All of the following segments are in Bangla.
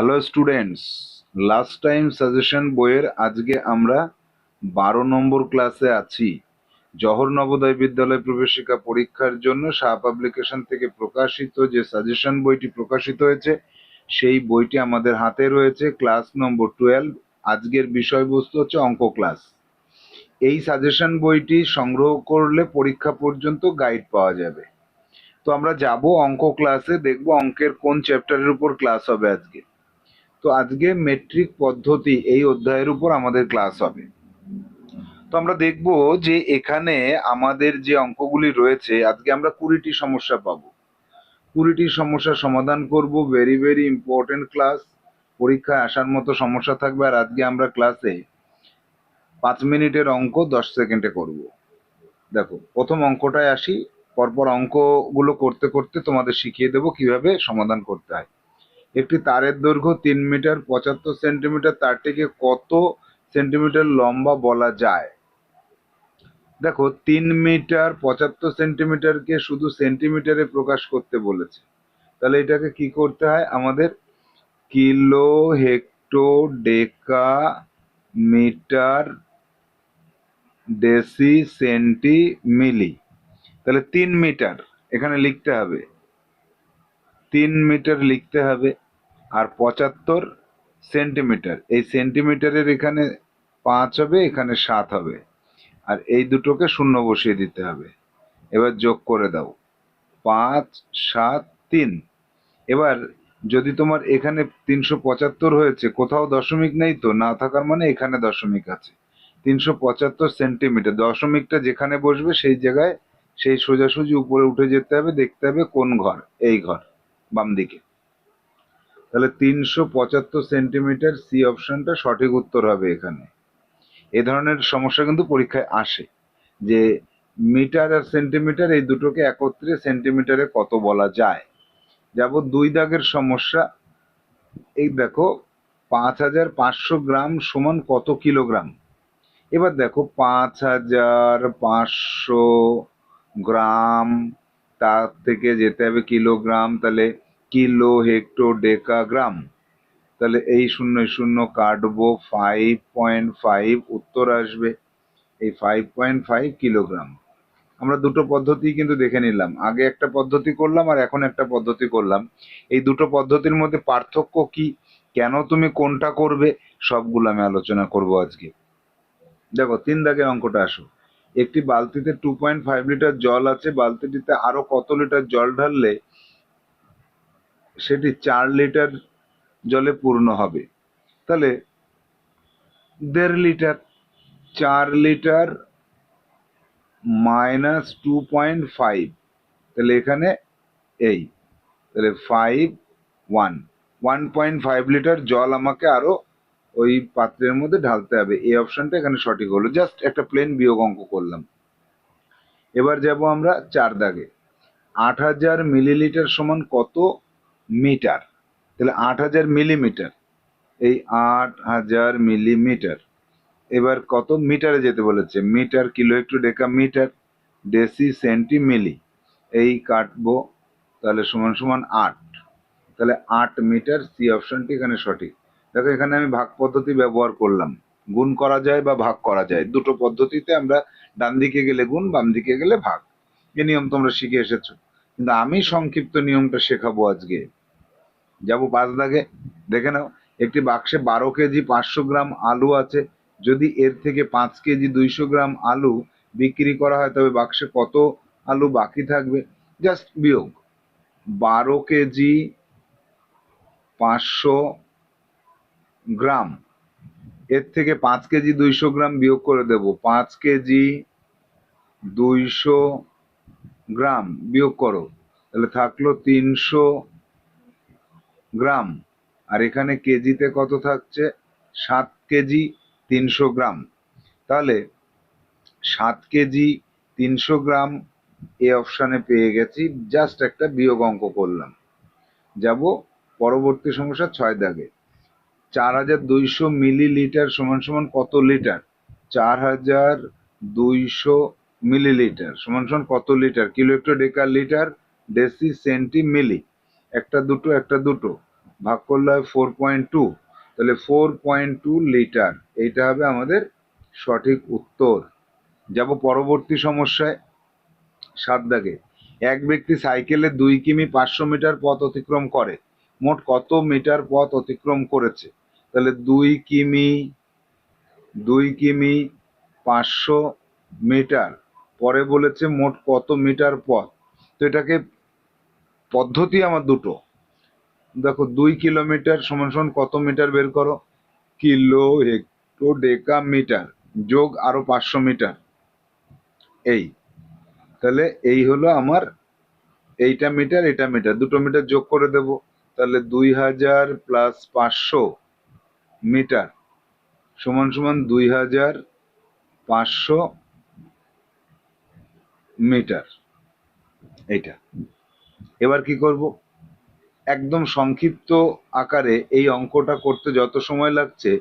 Hello students last time suggestion বইয়ের, আজকে আমরা বারো নম্বর ক্লাসে আছি। জহর নবোদয় বিদ্যালয় প্রবেশিকা পরীক্ষার জন্য শাহ পাবলিকেশন থেকে প্রকাশিত যে সাজেশন বইটি প্রকাশিত হয়েছে, সেই বইটি আমাদের হাতে রয়েছে ক্লাস নম্বর টুয়েলভ আজকের বিষয়বস্তু হচ্ছে অঙ্ক ক্লাস এই সাজেশন বইটি সংগ্রহ করলে পরীক্ষা পর্যন্ত গাইড পাওয়া যাবে। তো আমরা যাব অঙ্ক ক্লাসে দেখব অঙ্কের কোন চ্যাপ্টারের উপর ক্লাস হবে আজকে। তো আজকে মেট্রিক পদ্ধতি এই অধ্যায়ের উপর আমাদের ক্লাস হবে। তো আমরা দেখব যে এখানে আমাদের যে অঙ্কগুলি রয়েছে, আজকে আমরা কুড়িটি সমস্যা পাবো। কুড়িটি সমস্যার সমাধান করব ভেরি ভেরি ইম্পর্টেন্ট ক্লাস পরীক্ষায় আসার মতো সমস্যা থাকবে আর আজকে আমরা ক্লাসে পাঁচ মিনিটের অঙ্ক দশ সেকেন্ডে করব। দেখো, প্রথম অঙ্কটায় আসি, পরপর অঙ্কগুলো করতে করতে তোমাদের শিখিয়ে দেবো কীভাবে সমাধান করতে হয়। একটি তারের দৈর্ঘ্য তিন মিটার, পঁচাত্তর সেন্টিমিটার, তারটিকে কত সেন্টিমিটার লম্বা বলা যায়? দেখো, তিন মিটার, পঁচাত্তর সেন্টিমিটারকে শুধু সেন্টিমিটারে প্রকাশ করতে বলেছে। তাহলে এটাকে কি করতে হয়? আমাদের kilo hecto deca metre deci centi milli তাহলে তিন মিটার, এখানে লিখতে হবে। তিন মিটার লিখতে হবে। আর পঁচাত্তর সেন্টিমিটার। এই সেন্টিমিটারের এখানে পাঁচ হবে, এখানে সাত হবে। আর এই দুটোকে শূন্য বসিয়ে দিতে হবে। এবার যোগ করে দাও। পাঁচ, সাত, তিন। এবার যদি তোমার এখানে তিনশো পঁচাত্তর হয়েছে, কোথাও দশমিক নেই তো, না থাকার মানে এখানে দশমিক আছে। তিনশো পঁচাত্তর সেন্টিমিটার, দশমিকটা যেখানে বসবে সেই জায়গায় সেই সোজাসুজি উপরে উঠে যেতে হবে, দেখতে হবে কোন ঘর, এই ঘর বাম দিকে তাহলে তিনশো পঁচাত্তর সেন্টিমিটার সি অপশনটা সঠিক উত্তর হবে এখানে। এ ধরনের সমস্যা কিন্তু পরীক্ষায় আসে যে মিটার আর সেন্টিমিটার এই দুটোকে একত্রে সেন্টিমিটারে কত বলা যায়। যাব দুই দাগের সমস্যা, এই দেখো পাঁচ হাজার পাঁচশো গ্রাম সমান কত কিলোগ্রাম? এবার দেখো পাঁচ হাজার পাঁচশো গ্রাম, তার থেকে যেতে হবে কিলোগ্রাম, তাহলে কিলো হেক্টো ডেকা গ্রাম তাহলে এই শূন্য শূন্য কাটবো ফাইভ পয়েন্ট ফাইভ উত্তর আসবে এই ফাইভ পয়েন্ট ফাইভ কিলোগ্রাম। আমরা দুটো পদ্ধতি কিন্তু দেখে নিলাম। আগে একটা পদ্ধতি করলাম আর এখন একটা পদ্ধতি করলাম। এই দুটো পদ্ধতির মধ্যে পার্থক্য কি? কেন তুমি কোনটা করবে? সবগুলো আমি আলোচনা করব আজকে। দেখো, তিন দাগে অঙ্কটা আসো। একটি বালতিতে টু পয়েন্ট ফাইভ লিটার জল আছে, বালতিটিতে আরও কত লিটার জল ঢাললে সেটি চার লিটার জলে পূর্ণ হবে। তাহলে দেড় লিটার, চার litre minus two point five, তাহলে এখানে এই, তাহলে five one one point five litre জল আমাকে আরও ওই পাত্রের মধ্যে ঢালতে হবে। এই অপশনটা এখানে সঠিক হলো। জাস্ট একটা প্লেন বিয়োগ অঙ্ক করলাম। এবার যাব আমরা চার দাগে। আট হাজার মিলিলিটার সমান কত? মিটার। তাহলে আট হাজার মিলিমিটার। এই আট হাজার মিলিমিটার। এবার কত মিটারে যেতে বলেছে? মিটার কিলো একটু deca metre deci centi milli এই কাটবো তাহলে সমান সমান আট। তাহলে আট মিটার, সি অপশনটি এখানে সঠিক। দেখো, এখানে আমি ভাগ পদ্ধতি ব্যবহার করলাম। গুণ করা যায় বা ভাগ করা যায়। দুটো পদ্ধতিতে আমরা ডান দিকে গেলে গুণ, বাম দিকে গেলে ভাগ। এ নিয়ম তোমরা শিখে এসেছ। কিন্তু আমি সংক্ষিপ্ত নিয়মটা শেখাবো আজকে। যাব পাঁচ দাগে। দেখে নাও, একটি বাক্সে বারো কেজি পাঁচশো গ্রাম আলু আছে। যদি এর থেকে পাঁচ কেজি দুইশো গ্রাম আলু বিক্রি করা হয়, তবে বাক্সে কত আলু বাকি থাকবে? জাস্ট বিয়োগ। বারো কেজি পাঁচশো গ্রাম। এর থেকে পাঁচ কেজি দুইশো গ্রাম বিয়োগ করে দেব। পাঁচ কেজি দুইশো গ্রাম বিয়োগ করো। তাহলে থাকল তিনশো গ্রাম। আর এখানে কেজিতে কত থাকছে? সাত কেজি তিনশো গ্রাম। তাহলে সাত কেজি তিনশো গ্রাম এ অপশানে পেয়ে গেছি। জাস্ট একটা বিয়োগ অঙ্ক করলাম। যাব পরবর্তী সমস্যা ছয় দাগে। চার হাজার দুইশো মিলিলিটার সমান সমান কত লিটার? চার হাজার দুইশো মিলিলিটার সমান সমান কত লিটার? কিলো একটু deca litre, deci centi milli একটা দুটো একটা দুটো। ভাগ করলে হয় ফোর পয়েন্ট টু তাহলে ফোর পয়েন্ট টু লিটার এইটা হবে আমাদের সঠিক উত্তর। যাব পরবর্তী সমস্যায়, সাত দাগে। এক ব্যক্তি সাইকেলে দুই কিমি পাঁচশো মিটার পথ অতিক্রম করে। মোট কত মিটার পথ অতিক্রম করেছে? তাহলে দুই কিমি দুই কিমি পাঁচশো মিটার, পরে বলেছে মোট কত মিটার পথ? তো এটাকে পদ্ধতি আমার দুটো। দেখো, দুই কিলোমিটার সমান সমান কত মিটার বের করো? কিলো হেক্টো ডেকা মিটার যোগ আরও পাঁচশো মিটার। এই। তাহলে এই হলো আমার এইটা মিটার, এটা মিটার। দুটো মিটার যোগ করে দেব। তাহলে দুই হাজার প্লাস পাঁচশো মিটার সমান সমান দুই হাজার পাঁচশো মিটার। এইটা। এবার কি করব? একদম সংক্ষিপ্ত আকারে এই অঙ্কটা করতে যত সময় লাগছে,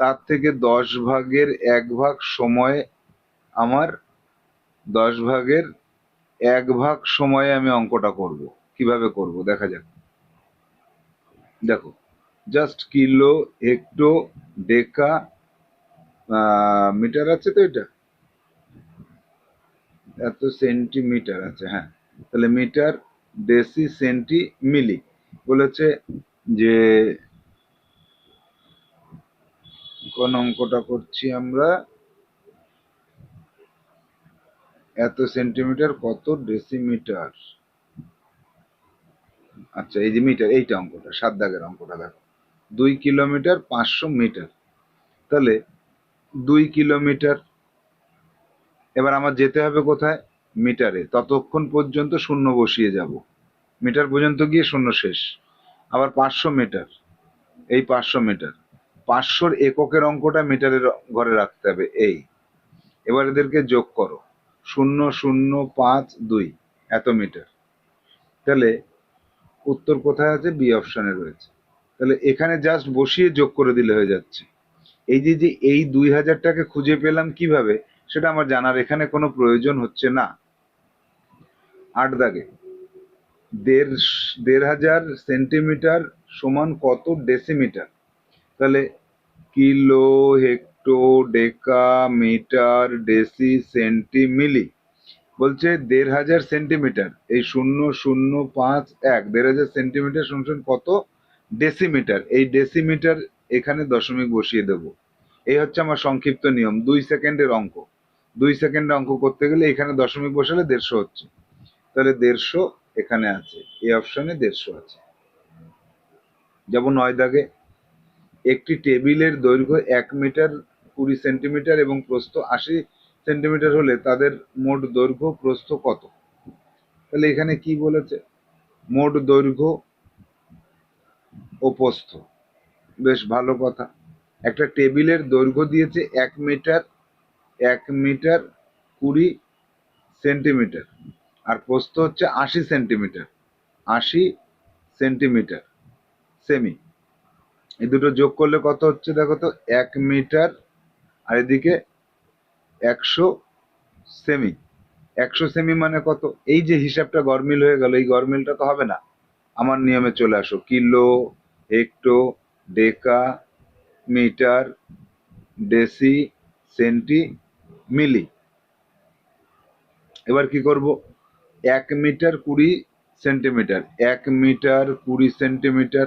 তার থেকে দশ ভাগের এক ভাগ সময় আমার, দশ ভাগের এক ভাগ সময়ে আমি অঙ্কটা করব। কীভাবে করব? দেখা যাক। দেখো just kilo hecto deca metre আছে তো এটা? এত সেন্টিমিটার আছে হ্যাঁ। তাহলে মিটার ডেসি সেন্টি মিলি বলেছে যে, কোন অঙ্কটা করছি আমরা? এত সেন্টিমিটার কত ডেসিমিটার আচ্ছা এই যে মিটার এইটা অঙ্কটা, সাত দাগের অঙ্কটা দেখো। দুই কিলোমিটার পাঁচশো মিটার তাহলে দুই কিলোমিটার এবার আমার যেতে হবে কোথায়? মিটারে ততক্ষণ পর্যন্ত শূন্য বসিয়ে যাব। মিটার পর্যন্ত গিয়ে শূন্য শেষ। আবার পাঁচশো মিটার। এই পাঁচশো মিটার। পাঁচশোর এককের অঙ্কটা মিটারের ঘরে রাখতে হবে, এই। এবার এদেরকে যোগ করো। শূন্য শূন্য, পাঁচ, দুই। এত মিটার। তাহলে উত্তর কোথায় আছে? বি অপশানে রয়েছে। তাহলে এখানে জাস্ট বসিয়ে যোগ করে দিলে হয়ে যাচ্ছে। এই যে যে এই দুই হাজারটাকে খুঁজে পেলাম কীভাবে, সেটা আমার জানার এখানে কোনো প্রয়োজন হচ্ছে না। আট দাগে। দেড় দেড় হাজার সেন্টিমিটার সমান কত ডেসিমিটার? তাহলে kilo hecto deca metre deci centi milli বলছে দেড় হাজার সেন্টিমিটার, এই শূন্য শূন্য, পাঁচ, এক, দেড় হাজার সেন্টিমিটার শুনছেন কত ডেসিমিটার? এই ডেসিমিটার এখানে দশমিক বসিয়ে দেব। এই হচ্ছে আমার সংক্ষিপ্ত নিয়ম, দুই সেকেন্ডের অঙ্ক। দুই সেকেন্ডে অঙ্ক করতে গেলে এখানে দশমিক বসালে দেড়শো হচ্ছে। তাহলে দেড়শো এখানে আছে। এই অপশনে দেড়শো আছে। যেমন নয় দাগে, একটি টেবিলের দৈর্ঘ্য এক মিটার, কুড়ি সেন্টিমিটার এবং প্রস্থ আশি সেন্টিমিটার হলে তাদের মোট দৈর্ঘ্য প্রস্থ কত? তাহলে এখানে কি বলেছে? মোট দৈর্ঘ্য ও প্রস্থ। বেশ ভালো কথা। একটা টেবিলের দৈর্ঘ্য দিয়েছে এক মিটার এক মিটার, কুড়ি সেন্টিমিটার। আর প্রস্থ হচ্ছে আশি সেন্টিমিটার। আশি সেন্টিমিটার, সেমি। এই দুটো যোগ করলে কত হচ্ছে দেখো তো? এক মিটার, আর এদিকে একশো সেমি। একশো সেমি মানে কত? এই যে হিসাবটা গরমিল হয়ে গেল, এই গরমিলটা তো হবে না। আমার নিয়মে চলে আসো, kilo, hecto, deca, metre, deci, centi, milli. এবার কি করব? এক মিটার কুড়ি সেন্টিমিটার, এক মিটার কুড়ি সেন্টিমিটার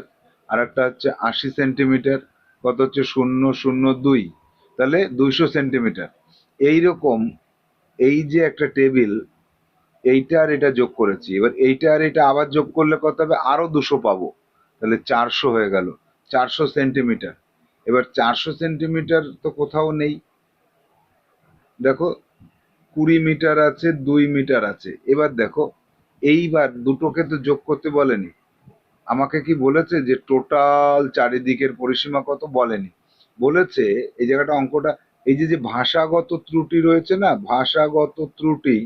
আর একটা হচ্ছে আশি সেন্টিমিটার, কত হচ্ছে শূন্য শূন্য দুই, তাহলে দুইশো সেন্টিমিটার। এইরকম এই যে একটা টেবিল, এইটা আর এটা যোগ করেছি। এবার এইটা আর এটা আবার যোগ করলে কত হবে? আরও দুশো পাবো। তাহলে চারশো হয়ে গেল, চারশো সেন্টিমিটার। এবার চারশো সেন্টিমিটার তো কোথাও নেই। দেখো কুড়ি মিটার আছে, দুই মিটার আছে। এবার দেখো, এইবার দুটোকে তো যোগ করতে বলেনি। আমাকে কি বলেছে যে টোটাল চারিদিকের পরিসীমা কত? বলেনি। বলেছে, এই জায়গাটা অঙ্কটা, এই যে যে ভাষাগত ত্রুটি রয়েছে না, ভাষাগত ত্রুটি,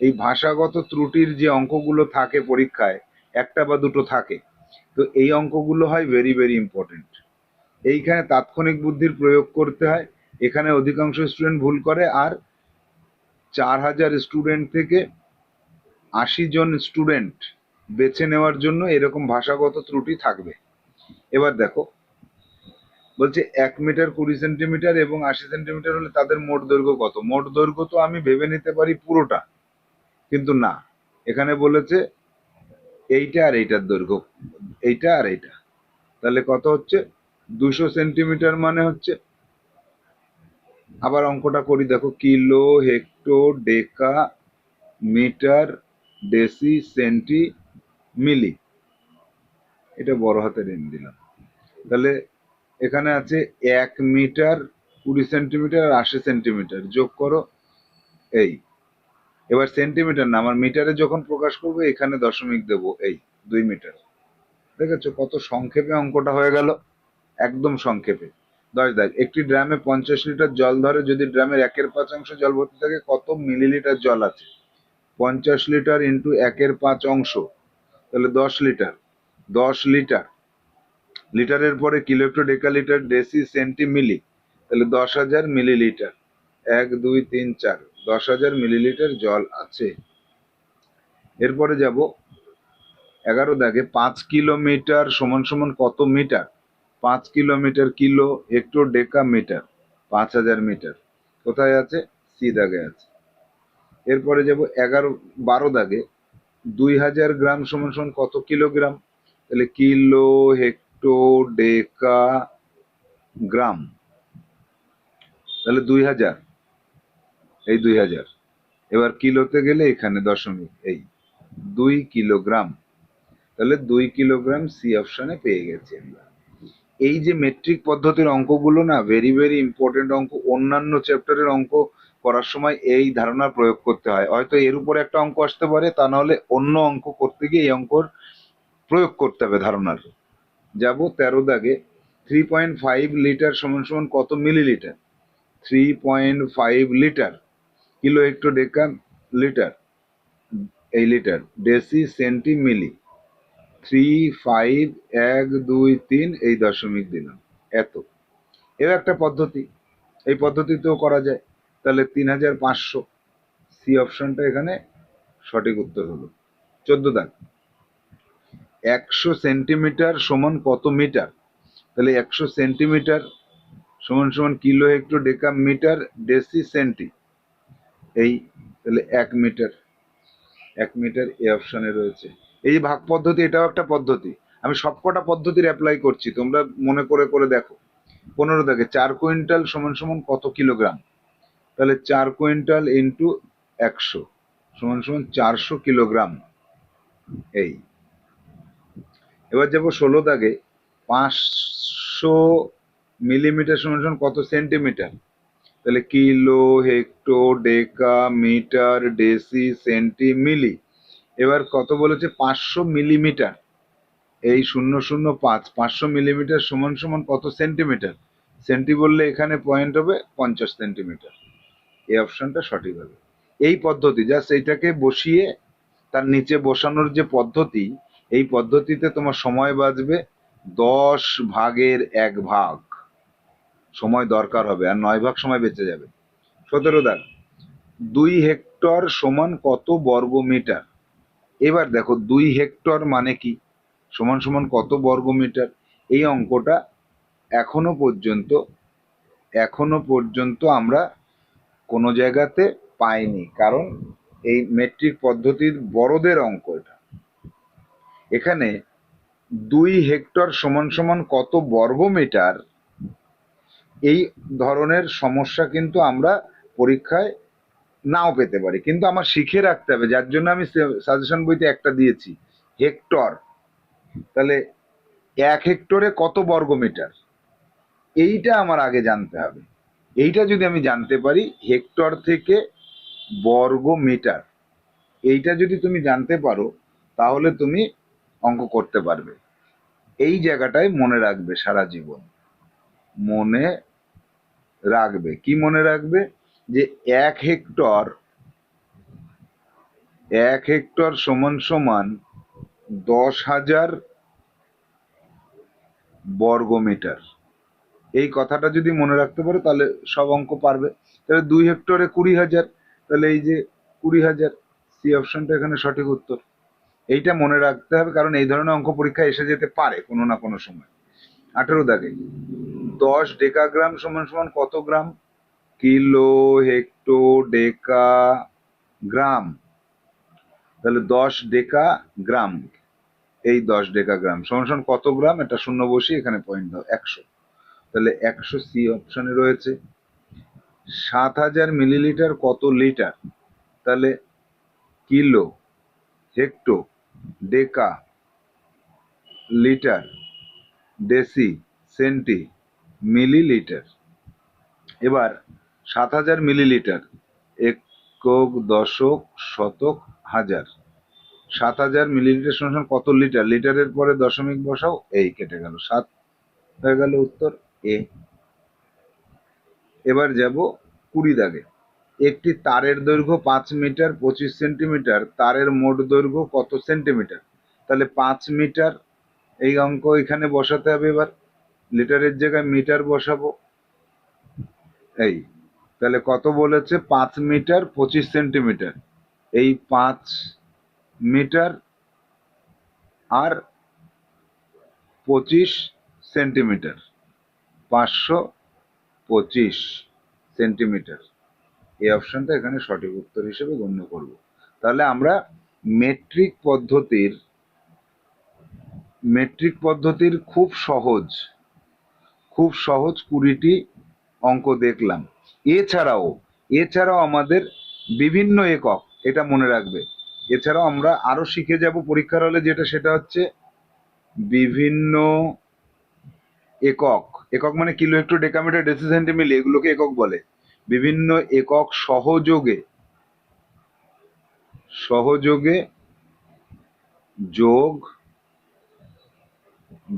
এই ভাষাগত ত্রুটির যে অঙ্কগুলো থাকে পরীক্ষায়, একটা বা দুটো থাকে। তো এই অঙ্কগুলো হয় ভেরি ভেরি ইম্পর্টেন্ট এইখানে তাৎক্ষণিক বুদ্ধির প্রয়োগ করতে হয়। এখানে অধিকাংশ স্টুডেন্ট ভুল করে, আর চার হাজার স্টুডেন্ট থেকে আশি জন স্টুডেন্ট বেছে নেওয়ার জন্য এরকম ভাষাগত ত্রুটি থাকবে। এবার দেখো, বলছে এক মিটার কুড়ি সেন্টিমিটার এবং আশি সেন্টিমিটার হলে তাদের মোট দৈর্ঘ্য কত? মোট দৈর্ঘ্য তো আমি ভেবে নিতে পারি পুরোটা, কিন্তু না। এখানে বলেছে এইটা আর এইটার দৈর্ঘ্য, এইটা আর এইটা। তাহলে কত হচ্ছে? দুশো সেন্টিমিটার মানে হচ্ছে আবার অঙ্কটা করি, দেখো, kilo hecto deca, metre, deci, centi, milli. এটা বড় হাতের এন দিলাম। তাহলে এখানে আছে এক মিটার, কুড়ি সেন্টিমিটার আর আশি সেন্টিমিটার। যোগ করো এই। এবার সেন্টিমিটার না, আমার মিটারে যখন প্রকাশ করব, এখানে দশমিক দেবো এই, দুই মিটার। দেখেছ কত সংক্ষেপে অঙ্কটা হয়ে গেল? একদম সংক্ষেপে। দশ দেখ, একটি ড্রামে পঞ্চাশ লিটার জল ধরে, যদি ড্রামের একের পাঁচ অংশ জল ভর্তি থাকে, কত মিলিলিটার জল আছে? পঞ্চাশ লিটার ইন্টু একের পাঁচ অংশ, তাহলে দশ লিটার দশ লিটার। লিটারের পরে কিলো একটু deca litre deci centi milli তাহলে দশ হাজার মিলিলিটার। এক, দুই, তিন, চার, দশ হাজার মিলিলিটার জল আছে। এরপরে যাব, এগারো দাগে পাঁচ কিলোমিটার সমান সমান কত মিটার? পাঁচ kilometre kilo hecto deca metre পাঁচ হাজার মিটার কোথায় আছে? সি দাগে আছে। এরপরে যাব এগারো, বারো দাগে। দুই হাজার গ্রাম সমান সমান কত কিলোগ্রাম? তাহলে কিলো, হেক্টো, ডেকা গ্রাম। তাহলে দুই হাজার। এই দুই হাজার। এবার কিলোতে গেলে এখানে দশমিক এই। দুই কিলোগ্রাম। তাহলে দুই কিলোগ্রাম সি অপশনে পেয়ে গেছি আমরা। এই যে মেট্রিক পদ্ধতির অঙ্কগুলো না ভেরি ভেরি ইম্পর্টেন্ট অঙ্ক, অন্যান্য চ্যাপ্টারের অঙ্ক করার সময় এই ধারণা প্রয়োগ করতে হয়। হয়তো এর উপরে একটা অঙ্ক আসতে পারে, তা নাহলে অন্য অঙ্ক করতে গিয়ে এই অঙ্কর প্রয়োগ করতে হবে ধারণার। যাব তেরো দাগে থ্রি পয়েন্ট ফাইভ লিটার সমান সমান কত millilitre three point five litre kilo hecto deca litre এই litre deci centi milli three five এক, দুই, তিন এই দশমিক দিলাম। এত। এর একটা পদ্ধতি। এই পদ্ধতিতেও করা যায়। তাহলে তিন হাজার পাঁচশো। সি অপশনটা এখানে সঠিক উত্তর হলো। চোদ্দ দাগ। একশো সেন্টিমিটার সমান কত মিটার? তাহলে একশো সেন্টিমিটার সমান সমান kilo hecto deca metre deci centi. এই, তাহলে এক মিটার। এক মিটার এ অপশনে রয়েছে। এই ভাগ পদ্ধতি, এটাও একটা পদ্ধতি। আমি সবকটা পদ্ধতির অ্যাপ্লাই করছি, তোমরা মনে করে করে দেখো। পনেরো থেকে, চার কুইন্টাল সমান সমান কত কিলোগ্রাম? তাহলে চার কুইন্টাল ইন্টু একশো, সমান সমান চারশো কিলোগ্রাম। এই। এবার যাব ষোলো দাগে, পাঁচশো মিলিমিটার সমান সমান কত সেন্টিমিটার? তাহলে kilo hecto deca, metre, deci centi milli এবার কত বলেছে? পাঁচশো মিলিমিটার। এই শূন্য শূন্য পাঁচ, পাঁচশো মিলিমিটার সমান সমান কত সেন্টিমিটার? সেন্টি বললে এখানে পয়েন্ট হবে পঞ্চাশ সেন্টিমিটার। এই অপশনটা সঠিক হবে। এই পদ্ধতি জাস্ট এইটাকে বসিয়ে তার নিচে বসানোর যে পদ্ধতি, এই পদ্ধতিতে তোমার সময় বাঁচবে দশ ভাগের এক ভাগ। সময় দরকার হবে, আর নয় ভাগ সময় বেঁচে যাবে। সতেরো দাগ, দুই হেক্টর সমান কত বর্গ মিটার এবার দেখো দুই হেক্টর মানে কি? সমান সমান কত বর্গ মিটার এই অঙ্কটা এখনও পর্যন্ত এখনও পর্যন্ত আমরা কোনো জায়গাতে পাইনি। কারণ এই মেট্রিক পদ্ধতির বড়দের অঙ্ক এটা। এখানে দুই হেক্টর সমান সমান কত বর্গ মিটার এই ধরনের সমস্যা কিন্তু আমরা পরীক্ষায় নাও পেতে পারি। কিন্তু আমার শিখে রাখতে হবে, যার জন্য আমি সাজেশন বইতে একটা দিয়েছি, হেক্টর। তাহলে এক হেক্টরে কত বর্গ মিটার এইটা আমার আগে জানতে হবে। এইটা যদি আমি জানতে পারি, হেক্টর থেকে বর্গ মিটার এইটা যদি তুমি জানতে পারো, তাহলে তুমি অঙ্ক করতে পারবে। এই জায়গাটায় মনে রাখবে সারা জীবন। মনে রাখবে। কি মনে রাখবে? যে এক হেক্টর এক হেক্টর সমান সমান দশ হাজার বর্গ মিটার। এই কথাটা যদি মনে রাখতে পারো, তাহলে সব অঙ্ক পারবে। তাহলে দুই হেক্টরে কুড়ি হাজার, তাহলে এই যে কুড়ি হাজার, সি অপশনটা এখানে সঠিক উত্তর। এইটা মনে রাখতে হবে, কারণ এই ধরনের অঙ্ক পরীক্ষা এসে যেতে পারে কোনো না কোনো সময়। আঠেরো দাগে। দশ ডেকাগ্রাম সমান সমান কত গ্রাম? কিলো হেক্টো ডেকা গ্রাম তাহলে দশ ডেকা গ্রাম এই দশ ডেকা গ্রাম সমান কত গ্রাম? এটা শূন্য বসিয়ে এখানে পয়েন্ট দাও, একশো। তাহলে একশো সি অপশনে রয়েছে। সাত হাজার মিলিলিটার কত লিটার তাহলে kilo hecto deca litre deci centi millilitre এবার সাত হাজার মিলিলিটার, একক, দশক, শতক, হাজার। সাত হাজার মিলিলিটার সমান কত লিটার? লিটারের পরে দশমিক বসাও, এই কেটে গেল। সাত হয়ে গেল উত্তর, এ। এবার যাব কুড়ি দাগে। একটি তারের দৈর্ঘ্য পাঁচ মিটার, পঁচিশ সেন্টিমিটার। তারের মোট দৈর্ঘ্য কত সেন্টিমিটার? তাহলে পাঁচ মিটার, এই অঙ্ক এখানে বসাতে হবে এবার। লিটারের জায়গায় মিটার বসাবো। এই। তাহলে কত বলেছে? পাঁচ মিটার পঁচিশ সেন্টিমিটার। এই পাঁচ মিটার আর পঁচিশ সেন্টিমিটার। পাঁচশো পঁচিশ সেন্টিমিটার। এই অপশনটা এখানে সঠিক উত্তর হিসেবে গণ্য করব। তাহলে আমরা মেট্রিক পদ্ধতির মেট্রিক পদ্ধতির খুব সহজ খুব সহজ কুড়িটি অঙ্ক দেখলাম। এছাড়াও এছাড়াও আমাদের বিভিন্ন একক, এটা মনে রাখবে। এছাড়াও আমরা আরও শিখে যাব পরীক্ষার হলে যেটা, সেটা হচ্ছে বিভিন্ন একক। একক মানে kilo hectare decametre deci centi milli এগুলোকে একক বলে। বিভিন্ন একক সহযোগে সহযোগে যোগ,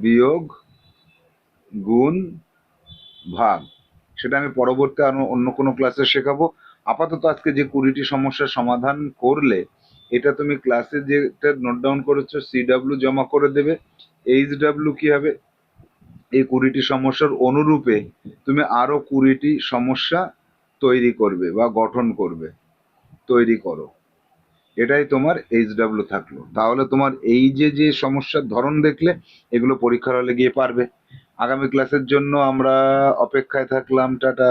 বিয়োগ, গুণ, ভাগ। সেটা আমি পরবর্তী আরও অন্য কোনো ক্লাসে শেখাবো। আপাতত আজকে যে কুড়িটি সমস্যার সমাধান করলে, এটা তুমি ক্লাসে যেটা নোট ডাউন করেছ সিডাব্লিউ জমা করে দেবে। এইচ ডাব্লিউ কি হবে? এই কুড়িটি সমস্যার অনুরূপে তুমি আরও কুড়িটি সমস্যা তৈরি করবে বা গঠন করবে, তৈরি করো। এটাই তোমার এইচ ডাব্লিউ থাকল। তাহলে তোমার এই যে যে সমস্যার ধরন দেখলে, এগুলো পরীক্ষার হলে গিয়ে পারবে। আগামী ক্লাসের জন্য আমরা অপেক্ষায় থাকলাম টাটা।